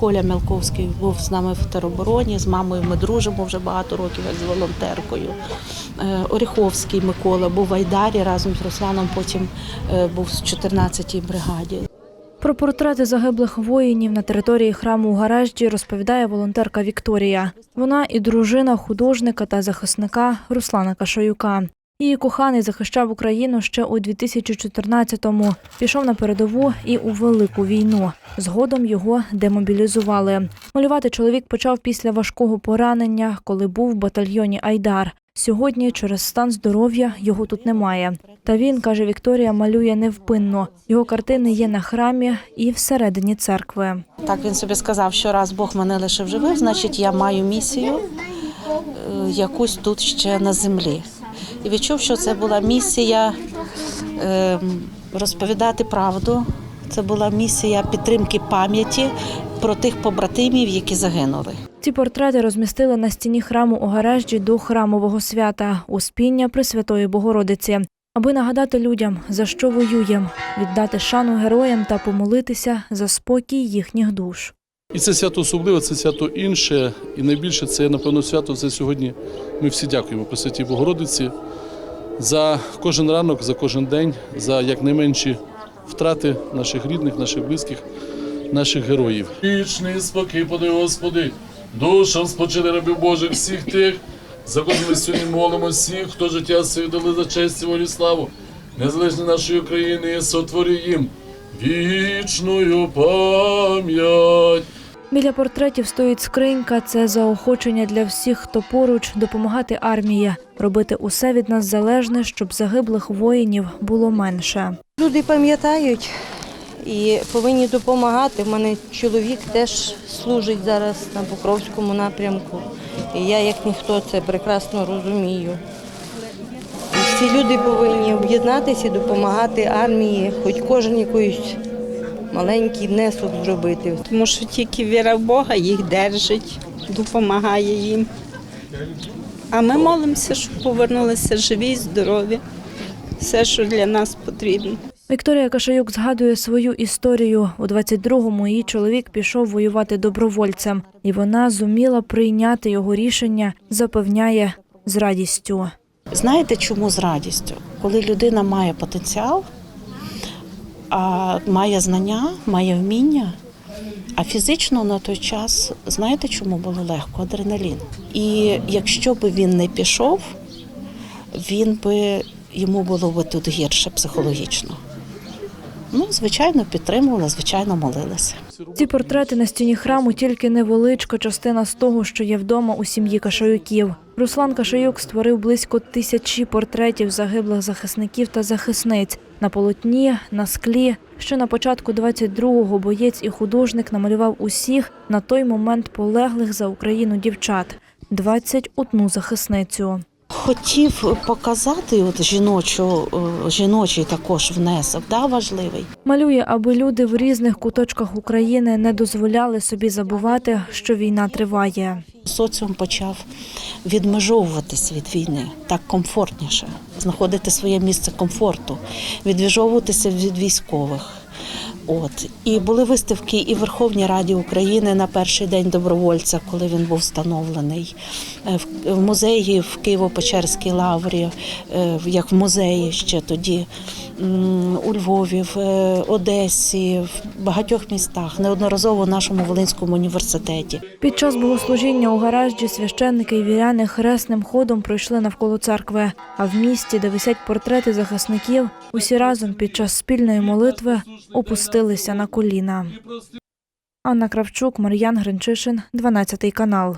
Коля Мелковський був з нами в теробороні. З мамою ми дружимо вже багато років з волонтеркою. Е, Оріховський Микола був в Айдарі разом з Русланом. Потім е, був в 14-й бригаді. Про портрети загиблих воїнів на території храму у Гаражді розповідає волонтерка Вікторія. Вона і дружина художника та захисника Руслана Кашоюка. Її коханий захищав Україну ще у 2014-му. Пішов на передову і у велику війну. Згодом його демобілізували. Малювати чоловік почав після важкого поранення, коли був в батальйоні Айдар. Сьогодні через стан здоров'я його тут немає. Та він, каже Вікторія, малює невпинно. Його картини є на храмі і всередині церкви. Так він собі сказав, що раз Бог мене лишив живих, значить я маю місію е, якусь тут ще на землі. І відчув, що це була місія е, розповідати правду. Це була місія підтримки пам'яті про тих побратимів, які загинули. Ці портрети розмістили на стіні храму у гаражі до храмового свята Успіння Пресвятої Богородиці, аби нагадати людям, за що воюємо, віддати шану героям та помолитися за спокій їхніх душ. І це свято особливе, це свято інше, і найбільше це, напевно, свято це сьогодні. Ми всі дякуємо Пресвятій Богородиці за кожен ранок, за кожен день, за якнайменші втрати наших рідних, наших близьких, наших героїв. Вічний спокій, подай, Господи, душам спочили рабів Божих всіх тих, за кого ми сьогодні молимо всіх, хто життя своє дали за честь і волю і славу, незалежно нашої України, сотвори їм вічною пам'ять. Біля портретів стоїть скринька. Це заохочення для всіх, хто поруч допомагати армії, робити усе від нас залежне, щоб загиблих воїнів було менше. Люди пам'ятають і повинні допомагати. У мене чоловік теж служить зараз на Покровському напрямку. І я, як ніхто, це прекрасно розумію. Всі люди повинні об'єднатися і допомагати армії, хоч кожен якийсь маленький внесок зробити. тому що тільки віра в Бога їх держить, допомагає їм. А ми молимося, щоб повернулися живі, здорові. Все, що для нас потрібно. Вікторія Кашаюк згадує свою історію. У 22-му її чоловік пішов воювати добровольцем, і вона зуміла прийняти його рішення, запевняє з радістю. Знаєте, чому з радістю? Коли людина має потенціал, а має знання, має вміння, а фізично на той час, знаєте, чому було легко? Адреналін. І якщо б він не пішов, він би йому було б тут гірше психологічно. Ну, звичайно, підтримувала, звичайно, молилася. Ці портрети на стіні храму тільки невеличка частина з того, що є вдома у сім'ї Кашаюків. Руслан Кашаюк створив близько тисячі портретів загиблих захисників та захисниць на полотні, на склі. Ще на початку 22-го боєць і художник намалював усіх на той момент полеглих за Україну дівчат 21 захисницю. Хотів показати от жіночу, жіночий також внесок, да, важливий. Малює, аби люди в різних куточках України не дозволяли собі забувати, що війна триває. Соціум почав відмежовуватись від війни так комфортніше, знаходити своє місце комфорту, відмежовуватися від військових. От. І були виставки і в Верховній Раді України на перший день добровольця, коли він був встановлений, Е, в- музеї в Києво-Печерській лаврі, е, як в музеї ще тоді, у Львові, в е, Одесі, в багатьох містах, неодноразово в нашому Волинському університеті. Під час богослужіння у гаражі священники і віряни хресним ходом пройшли навколо церкви. А в місті, де висять портрети захисників, усі разом під час спільної молитви опустилися на коліна. Анна Кравчук, Мар'ян Гринчишин, 12 канал.